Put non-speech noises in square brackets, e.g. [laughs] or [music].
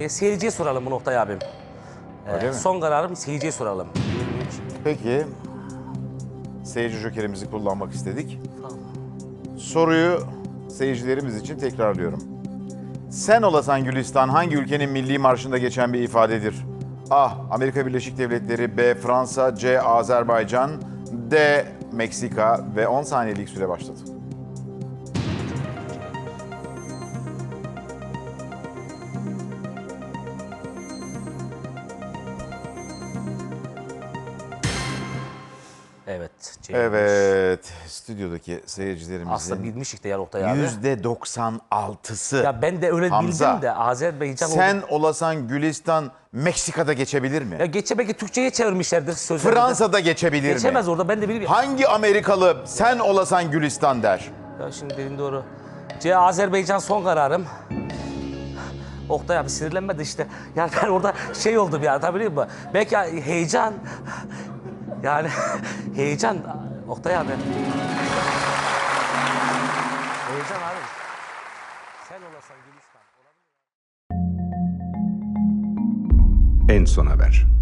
E, seyirciye soralım bu Oktay abim. E, Öyle mi? son kararım seyirciye soralım. Peki. Seyirci jokerimizi kullanmak istedik. Soruyu seyircilerimiz için tekrarlıyorum. Sen olasan Gülistan hangi ülkenin milli marşında geçen bir ifadedir? A. Amerika Birleşik Devletleri B. Fransa C. Azerbaycan D. Meksika ve 10 saniyelik süre başladı. Evet. C. Evet, stüdyodaki seyircilerimizin Aslında bilmiştik de ya Oktay abi. yüzde 96'sı Ya ben de öyle Hamza, bildim de Azerbaycan sen oldu. olasan Gülistan Meksika'da geçebilir mi? Ya geçe belki Türkçe'ye çevirmişlerdir sözleri. Fransa'da geçebilir Geçemez mi? orada ben de bilmiyorum. Hangi Amerikalı sen olasan Gülistan der? Ya şimdi dediğin doğru. C. Azerbaycan son kararım. Oktay abi sinirlenmedi işte. Yani ben orada şey oldum ya tabii biliyor musun? Belki heyecan. Yani [laughs] heyecan. Oktay abi. Heyecan abi. Sen olasan Gülistan. En son haber.